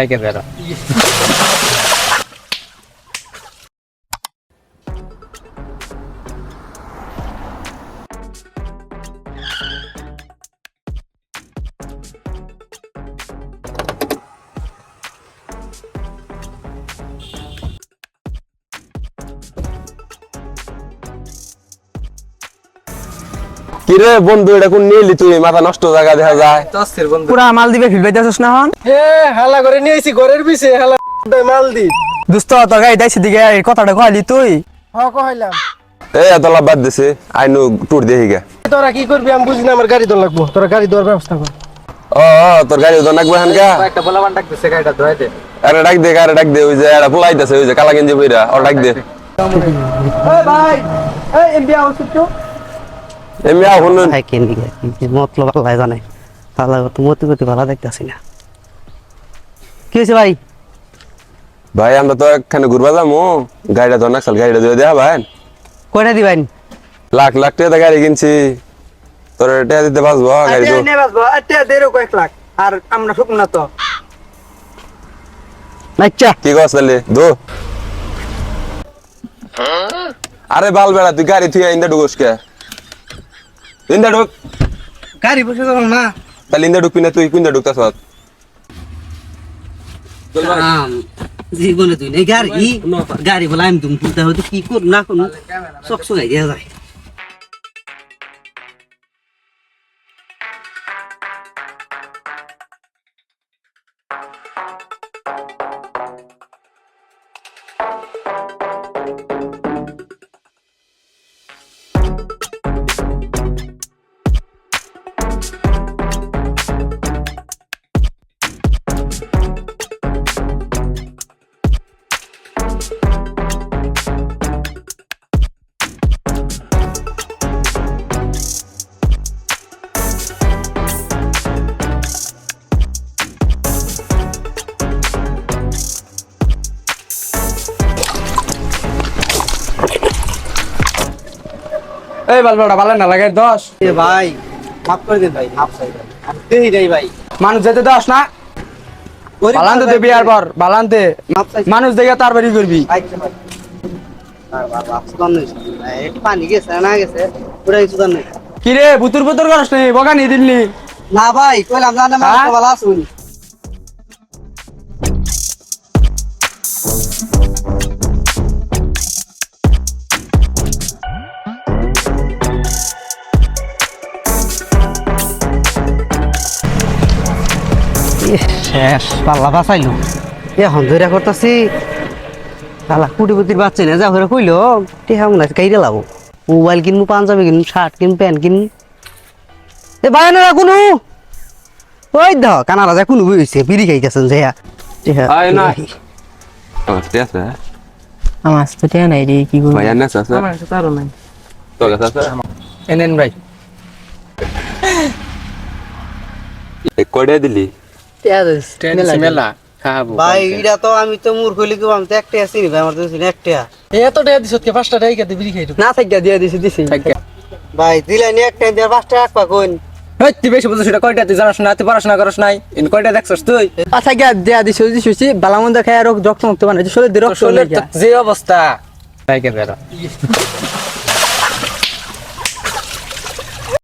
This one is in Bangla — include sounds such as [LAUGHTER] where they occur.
Hay que verlo. [LAUGHS] কিরে বন্ধু এটা কোন নিলি তুই মাথা নষ্ট জায়গা দেখা যায় পুরা মাল দিবে ফিরবে যাচ্ছিস না হন হে হালা করে নিয়ে আইছি ঘরের পিছে হালা মাল দি দোস্ত তোর গাড়ি দাইছি দিকে এই কথাটা কইলি তুই হ কইলাম এই এত বাদ দিছে আইনু টুর দেখি গে তোরা কি করবি আমি বুঝি না আমার গাড়ি দর লাগবো তোরা গাড়ি দেওয়ার ব্যবস্থা কর ও তোর গাড়ি নাকবে হানকা একটা বান ডাকতেছে গাড়িটা ধরাইতে আরে ডাক দে আরে ডাক দে ওই যে পোলাইতেছে ওই যে কালা গেঞ্জি ওর ডাক দে এই ভাই এই এমবি আউট তো এমনি আহুন ভাই কেন দিকে মতলব আল্লাহ জানে। আল্লাহ তো মতি গতি ভালো দেখতেছি না। কি হয়েছে ভাই? ভাই আমরা তো একখানে ঘুরবা যাব গাড়িটা তো নাকসাল গাড়িটা দিয়ে দেয়া ভাই। কয়টা দিবেন? লাখ লাখ টাকা গাড়ি কিনছি। তোর টাকা দিতে পারব গাড়ি তো নে বাসবো আতে দেরো কয়েক লাখ। আর আমরা শুকনো না তো। আচ্ছা। কি কস তাহলে? দো। আরে বাল বেড়া তুই গাড়ি তুই ইন্দা ঢুকস কে? ইন্দা ঢুক। গাড়ি বসে যাব না তা লিন্দা ঢুকবি না তুই কুইন্দা ঢুকতাস জীবনে তুই নেই গাড়ি? গাড়ি বলে আমি তুমি কি করুন না করুন চকাই দেওয়া যায়। এই বালবাটা ভালো না লাগে দশ। ভাই মাফ করে দিন ভাই মাফ চাই ভাই ভাই। মানুষ যেতে দশ না? বালান্তে দেবি আর পর বালান্তে। চাই। মানুষ দেখে তার বাড়ি করবি। পানি গেছে না গেছে পুরা কিছু জান নাই কি রে বুতুর বুতুর করস নি বকা নি দিল্লি না ভাই কইলাম জানা হ্যাঁ? মাছ ভালো আসুন। শেষ পাল্লা বাঁচাইলো। এখন ধরে করতেছি পাল্লা কুটিপতির বাচ্চা না যা করে কইলো টেহা মনে আছে কাইরে লাবো? মোবাইল কিনবো পাঞ্জাবি কিনবো শার্ট কিনবো প্যান্ট কিনবো। এ না কোনো? ওই দ কানারা যা কোনো হইছে বিড়ি খাইতেছেন যে আমার তো টেয়া নাই রে কি আছে আমার তো তারও নাই। তোর কাছে আছে? এনেন ভাই। এক দিলি? মেলা খাব ভাই এটা তো আমি তো মূর্খ লিখব আমি তো একটা আছি ভাই আমার তো একটা। এত টাকা দিছ কে পাঁচটা টাকা দিয়ে বিড়ি খাই না থাকিয়া দিয়ে দিছি দিছি। ভাই দিলানি একটা দিয়ে পাঁচটা রাখবা কোন হেই, তুই বেশি বলছিস এটা কয়টা তুই জানাস না তুই পড়াশোনা করস নাই ইন কয়টা দেখছস তুই? আচ্ছা গিয়া দিয়া দিছি দিছি বালামন্দ খায় আর রক্ত মুক্ত শরীর রক্ত লাগে যে অবস্থা.